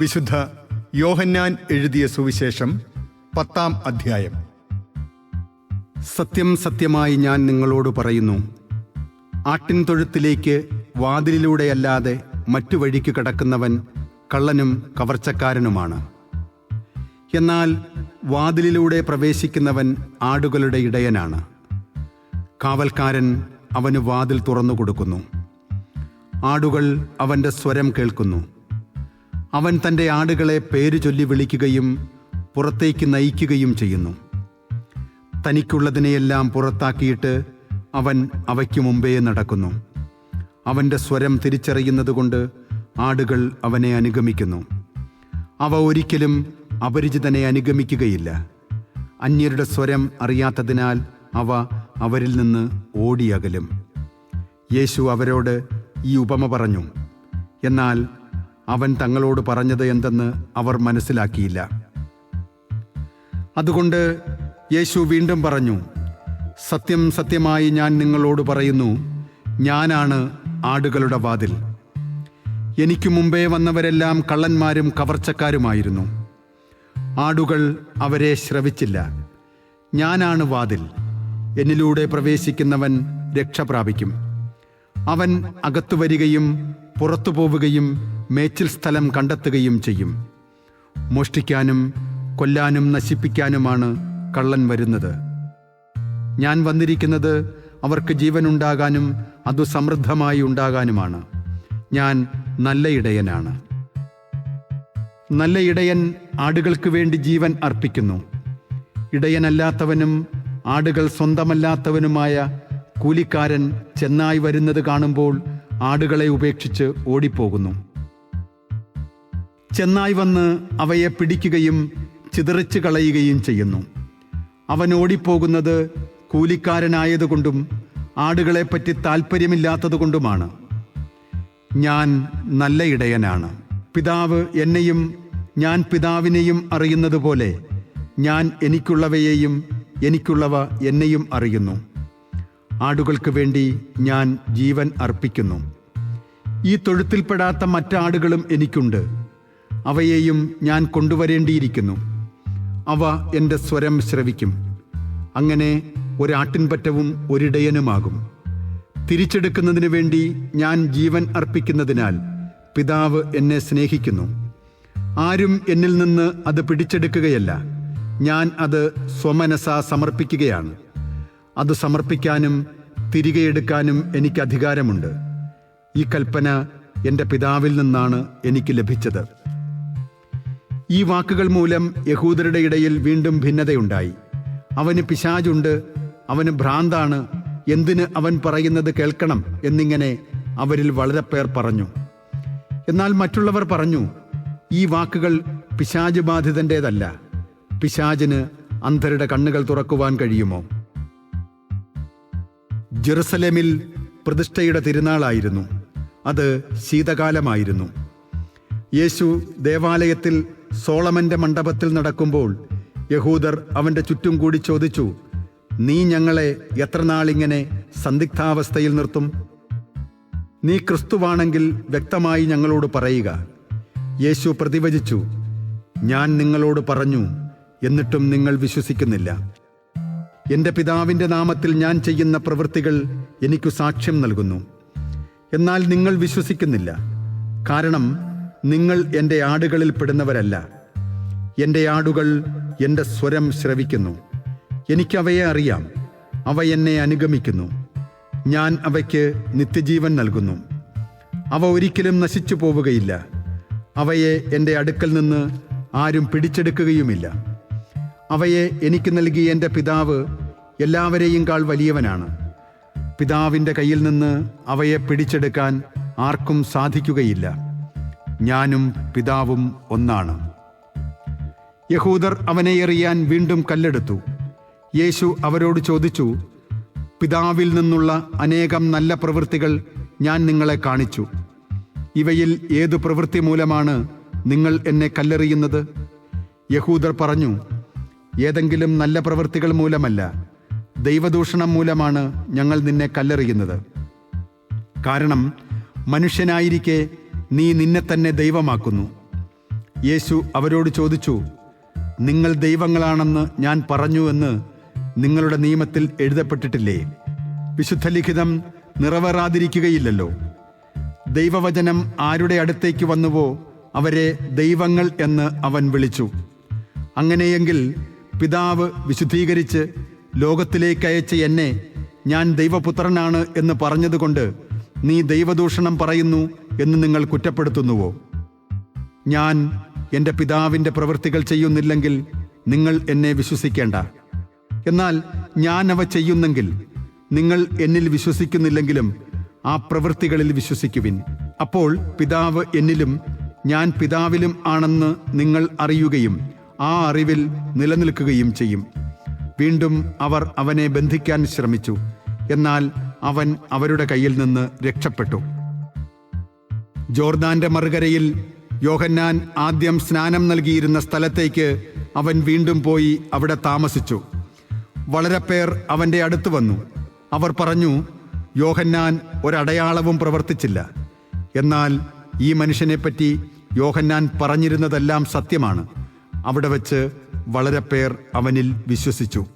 വിശുദ്ധ യോഹന്നാൻ എഴുതിയ സുവിശേഷം പത്താം അധ്യായം. സത്യം സത്യമായി ഞാൻ നിങ്ങളോട് പറയുന്നു. ആട്ടിൻ തൊഴുത്തിലേക്ക് വാതിലിലൂടെയല്ലാതെ മറ്റു വഴിക്ക് കടക്കുന്നവൻ കള്ളനും കവർച്ചക്കാരനുമാണ്. എന്നാൽ വാതിലിലൂടെ പ്രവേശിക്കുന്നവൻ ആടുകളുടെ ഇടയനാണ്. കാവൽക്കാരൻ അവന് വാതിൽ തുറന്നു കൊടുക്കുന്നു. ആടുകൾ അവന്റെ സ്വരം കേൾക്കുന്നു. അവൻ തന്റെ ആടുകളെ പേര് ചൊല്ലി വിളിക്കുകയും പുറത്തേക്ക് നയിക്കുകയും ചെയ്യുന്നു. തനിക്കുള്ളതിനെയെല്ലാം പുറത്താക്കിയിട്ട് അവൻ അവയ്ക്ക് മുമ്പേ നടക്കുന്നു. അവന്റെ സ്വരം തിരിച്ചറിയുന്നതുകൊണ്ട് ആടുകൾ അവനെ അനുഗമിക്കുന്നു. അവ ഒരിക്കലും അപരിചിതനെ അനുഗമിക്കുകയില്ല. അന്യരുടെ സ്വരം അറിയാത്തതിനാൽ അവ അവരിൽ നിന്ന് ഓടിയകലും. യേശു അവരോട് ഈ ഉപമ പറഞ്ഞു എന്നാൽ അവൻ തങ്ങളോട് പറഞ്ഞത് എന്തെന്ന് അവർ മനസ്സിലാക്കിയില്ല. അതുകൊണ്ട് യേശു വീണ്ടും പറഞ്ഞു സത്യം സത്യമായി ഞാൻ നിങ്ങളോട് പറയുന്നു ഞാനാണ് ആടുകളുടെ വാതിൽ. എനിക്ക് മുമ്പേ വന്നവരെല്ലാം കള്ളന്മാരും കവർച്ചക്കാരുമായിരുന്നു. ആടുകൾ അവരെ ശ്രവിച്ചില്ല. ഞാനാണ് വാതിൽ. എന്നിലൂടെ പ്രവേശിക്കുന്നവൻ രക്ഷ പ്രാപിക്കും അവൻ അകത്തു വരികയും പുറത്തു പോവുകയും മേച്ചിൽ സ്ഥലം കണ്ടെത്തുകയും ചെയ്യും. മോഷ്ടിക്കാനും കൊല്ലാനും നശിപ്പിക്കാനുമാണ് കള്ളൻ വരുന്നത്. ഞാൻ വന്നിരിക്കുന്നത് അവർക്ക് ജീവനുണ്ടാകാനും അതു സമൃദ്ധമായി ഉണ്ടാകാനുമാണ്. ഞാൻ നല്ല ഇടയനാണ്. നല്ല ഇടയൻ ആടുകൾക്ക് വേണ്ടി ജീവൻ അർപ്പിക്കുന്നു. ഇടയനല്ലാത്തവനും ആടുകൾ സ്വന്തമല്ലാത്തവനുമായ കൂലിക്കാരൻ ചെന്നായി വരുന്നത് കാണുമ്പോൾ ആടുകളെ ഉപേക്ഷിച്ച് ഓടിപ്പോകുന്നു. ചെന്നായി വന്ന് അവയെ പിടിക്കുകയും ചിതറിച്ചു കളയുകയും ചെയ്യുന്നു. അവൻ ഓടിപ്പോകുന്നത് കൂലിക്കാരനായതുകൊണ്ടും ആടുകളെപ്പറ്റി താല്പര്യമില്ലാത്തതുകൊണ്ടുമാണ് ഞാൻ നല്ല ഇടയനാണ്. പിതാവ് എന്നെയും ഞാൻ പിതാവിനെയും അറിയുന്നത് പോലെ ഞാൻ എനിക്കുള്ളവയെയും എനിക്കുള്ളവ എന്നെയും അറിയുന്നു. ആടുകൾക്ക് വേണ്ടി ഞാൻ ജീവൻ അർപ്പിക്കുന്നു. ഈ തൊഴുത്തിൽപ്പെടാത്ത മറ്റാടുകളും എനിക്കുണ്ട്. അവയെയും ഞാൻ കൊണ്ടുവരേണ്ടിയിരിക്കുന്നു. അവ എന്റെ സ്വരം ശ്രവിക്കും. അങ്ങനെ ഒരാട്ടിൻപറ്റവും ഒരിടയനുമാകും. തിരിച്ചെടുക്കുന്നതിനു വേണ്ടി ഞാൻ ജീവൻ അർപ്പിക്കുന്നതിനാൽ പിതാവ് എന്നെ സ്നേഹിക്കുന്നു. ആരും എന്നിൽ നിന്ന് അത് പിടിച്ചെടുക്കുകയല്ല. ഞാൻ അത് സ്വമനസ സമർപ്പിക്കുകയാണ്. അത് സമർപ്പിക്കാനും തിരികെ എടുക്കാനും എനിക്ക് അധികാരമുണ്ട്. ഈ കൽപ്പന എന്റെ പിതാവിൽ നിന്നാണ് എനിക്ക് ലഭിച്ചത്. ഈ വാക്കുകൾ മൂലം യഹൂദരുടെ ഇടയിൽ വീണ്ടും ഭിന്നതയുണ്ടായി. അവന് പിശാചുണ്ട് അവന് ഭ്രാന്താണ് എന്തിന് അവൻ പറയുന്നത് കേൾക്കണം എന്നിങ്ങനെ അവരിൽ വളരെ പേർ പറഞ്ഞു. എന്നാൽ മറ്റുള്ളവർ പറഞ്ഞു ഈ വാക്കുകൾ പിശാജ് ബാധിതന്റേതല്ല പിശാജിന് അന്ധരുടെ കണ്ണുകൾ തുറക്കുവാൻ കഴിയുമോ? ജെറുസലേമിൽ പ്രതിഷ്ഠയുടെ തിരുനാളായിരുന്നു അത് ശീതകാലമായിരുന്നു. യേശു ദേവാലയത്തിൽ സോളമന്റെ മണ്ഡപത്തിൽ നടക്കുമ്പോൾ യഹൂദർ അവന്റെ ചുറ്റും കൂടി ചോദിച്ചു നീ ഞങ്ങളെ എത്ര നാളിങ്ങനെ സന്ദിഗ്ധാവസ്ഥയിൽ നിർത്തും? നീ ക്രിസ്തുവാണെങ്കിൽ വ്യക്തമായി ഞങ്ങളോട് പറയുക. യേശു പ്രതിവചിച്ചു ഞാൻ നിങ്ങളോട് പറഞ്ഞു എന്നിട്ടും നിങ്ങൾ വിശ്വസിക്കുന്നില്ല. എന്റെ പിതാവിന്റെ നാമത്തിൽ ഞാൻ ചെയ്യുന്ന പ്രവൃത്തികൾ എനിക്കു സാക്ഷ്യം നൽകുന്നു. എന്നാൽ നിങ്ങൾ വിശ്വസിക്കുന്നില്ല. കാരണം നിങ്ങൾ എന്റെ ആടുകളിൽ പെടുന്നവരല്ല. എന്റെ ആടുകൾ എന്റെ സ്വരം ശ്രവിക്കുന്നു. എനിക്കവയെ അറിയാം. അവ എന്നെ അനുഗമിക്കുന്നു. ഞാൻ അവയ്ക്ക് നിത്യജീവൻ നൽകുന്നു. അവ ഒരിക്കലും നശിച്ചു പോവുകയില്ല. അവയെ എന്റെ അടുക്കൽ നിന്ന് ആരും പിടിച്ചെടുക്കുകയുമില്ല. അവയെ എനിക്ക് നൽകിയ എന്റെ പിതാവ് എല്ലാവരെയും കാൾ വലിയവനാണ്. പിതാവിന്റെ കയ്യിൽ നിന്ന് അവയെ പിടിച്ചെടുക്കാൻ ആർക്കും സാധിക്കുകയില്ല. ഞാനും പിതാവും ഒന്നാണ്. യഹൂദർ അവനെ എറിയാൻ വീണ്ടും കല്ലെടുത്തു. യേശു അവരോട് ചോദിച്ചു പിതാവിൽ നിന്നുള്ള അനേകം നല്ല പ്രവൃത്തികൾ ഞാൻ നിങ്ങളെ കാണിച്ചു. ഇവയിൽ ഏതു പ്രവൃത്തി മൂലമാണ് നിങ്ങൾ എന്നെ കല്ലെറിയുന്നത്? യഹൂദർ പറഞ്ഞു ഏതെങ്കിലും നല്ല പ്രവൃത്തികൾ മൂലമല്ല. ദൈവദൂഷണം മൂലമാണ് ഞങ്ങൾ നിന്നെ കല്ലെറിയുന്നത്. കാരണം മനുഷ്യനായിരിക്കെ നീ നിന്നെ തന്നെ ദൈവമാക്കുന്നു. യേശു അവരോട് ചോദിച്ചു നിങ്ങൾ ദൈവങ്ങളാണെന്ന് ഞാൻ പറഞ്ഞു എന്ന് നിങ്ങളുടെ നിയമത്തിൽ എഴുതപ്പെട്ടിട്ടില്ലേ? വിശുദ്ധ ലിഖിതം നിറവേറാതിരിക്കുകയില്ലല്ലോ. ദൈവവചനം ആരുടെ അടുത്തേക്ക് വന്നുവോ അവരെ ദൈവങ്ങൾ എന്ന് അവൻ വിളിച്ചു. അങ്ങനെയെങ്കിൽ പിതാവ് വിശുദ്ധീകരിച്ച് ലോകത്തിലേക്ക് അയച്ച എന്നെ ഞാൻ ദൈവപുത്രനാണ് എന്ന് പറഞ്ഞതുകൊണ്ട് നീ ദൈവദൂഷണം പറയുന്നു എന്ന് നിങ്ങൾ കുറ്റപ്പെടുത്തുന്നുവോ? ഞാൻ എന്റെ പിതാവിന്റെ പ്രവൃത്തികൾ ചെയ്യുന്നില്ലെങ്കിൽ നിങ്ങൾ എന്നെ വിശ്വസിക്കേണ്ട. എന്നാൽ ഞാൻ അവ ചെയ്യുന്നെങ്കിൽ നിങ്ങൾ എന്നിൽ വിശ്വസിക്കുന്നില്ലെങ്കിലും ആ പ്രവൃത്തികളിൽ വിശ്വസിക്കുവിൻ. അപ്പോൾ പിതാവ് എന്നിലും ഞാൻ പിതാവിലും ആണെന്ന് നിങ്ങൾ അറിയുകയും ആ അറിവിൽ നിലനിൽക്കുകയും ചെയ്യും. വീണ്ടും അവർ അവനെ ബന്ധിക്കാൻ ശ്രമിച്ചു. എന്നാൽ അവൻ അവരുടെ കയ്യിൽ നിന്ന് രക്ഷപ്പെട്ടു. ജോർദാന്റെ മറുകരയിൽ യോഹന്നാൻ ആദ്യം സ്നാനം നൽകിയിരുന്ന സ്ഥലത്തേക്ക് അവൻ വീണ്ടും പോയി അവിടെ താമസിച്ചു. വളരെ പേർ അവന്റെ അടുത്ത് വന്നു. അവർ പറഞ്ഞു യോഹന്നാൻ ഒരടയാളവും പ്രവർത്തിച്ചില്ല. എന്നാൽ ഈ മനുഷ്യനെപ്പറ്റി യോഹന്നാൻ പറഞ്ഞിരുന്നതെല്ലാം സത്യമാണ്. അവിടെ വച്ച് വളരെ പേർ അവനിൽ വിശ്വസിച്ചു.